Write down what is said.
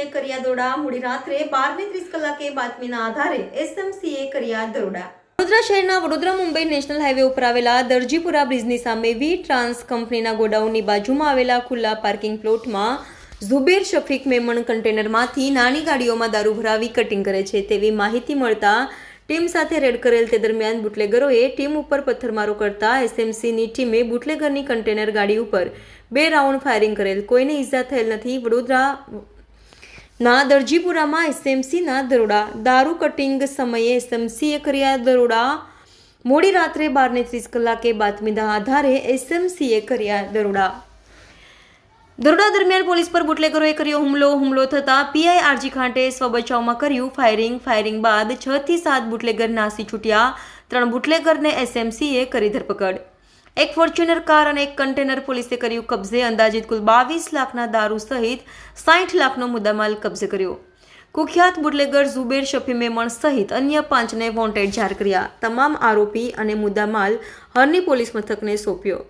વડોદરા મોડી રાત્રે બારને ત્રીસ કલાકે બાતમીના આધારે એસએમસીએ કર્યા દરોડા. વડોદરા શહેરના વડોદરા મુંબઈ નેશનલ હાઈવે ઉપર આવેલા દરજીપુરા બ્રિજની સામે વી ટ્રાન્સ કંપનીના ગોડાઉનની બાજુમાં આવેલા ખુલ્લા પાર્કિંગ પ્લોટમાં ઝુબેર શફીક મેમણ કન્ટેનરમાંથી નાની ગાડીઓમાં દારૂ ભરાવી કટિંગ કરે છે તેવી માહિતી મળતા ટીમ સાથે રેડ કરેલ તે દરમિયાન બુટલેગરોએ ટીમ ઉપર પથ્થરમારો કરતા એસએમસીની ટીમે બુટલેગરની કન્ટેનર ગાડી ઉપર બે રાઉન્ડ ફાયરિંગ કરેલ. કોઈને ઈજા થયેલ નથી. વડોદરા ના દરજીપુરામાં એસએમસીના દરોડા. દારૂ કટિંગ સમયે એસએમસીએ કર્યા દરોડા. મોડી રાત્રે બારને ત્રીસ કલાકે બાતમીના આધારે એસએમસીએ કર્યા દરોડા. દરોડા દરમિયાન પોલીસ પર બુટલેગરોએ કર્યો હુમલો. હુમલો થતાં પીઆઈ આરજી ખાંટે સ્વબચાવમાં કર્યું ફાયરિંગ. ફાયરિંગ બાદ છ થી સાત બુટલેગર નાસી છૂટ્યા. ત્રણ બુટલેગરને એસએમસીએ કરી ધરપકડ. એક ફોર્ચ્યુનર કાર અને એક કન્ટેનર પોલીસે કર્યું કબજે. અંદાજિત કુલ બાવીસ લાખના દારૂ સહિત સાઠ લાખનો મુદ્દામાલ કબજે કર્યો. કુખ્યાત બુટલેગર ઝુબેર શફી મેમણ સહિત અન્ય પાંચને વોન્ટેડ જાહેર કર્યા. તમામ આરોપી અને મુદ્દામાલ હરની પોલીસ મથકને સોંપ્યો.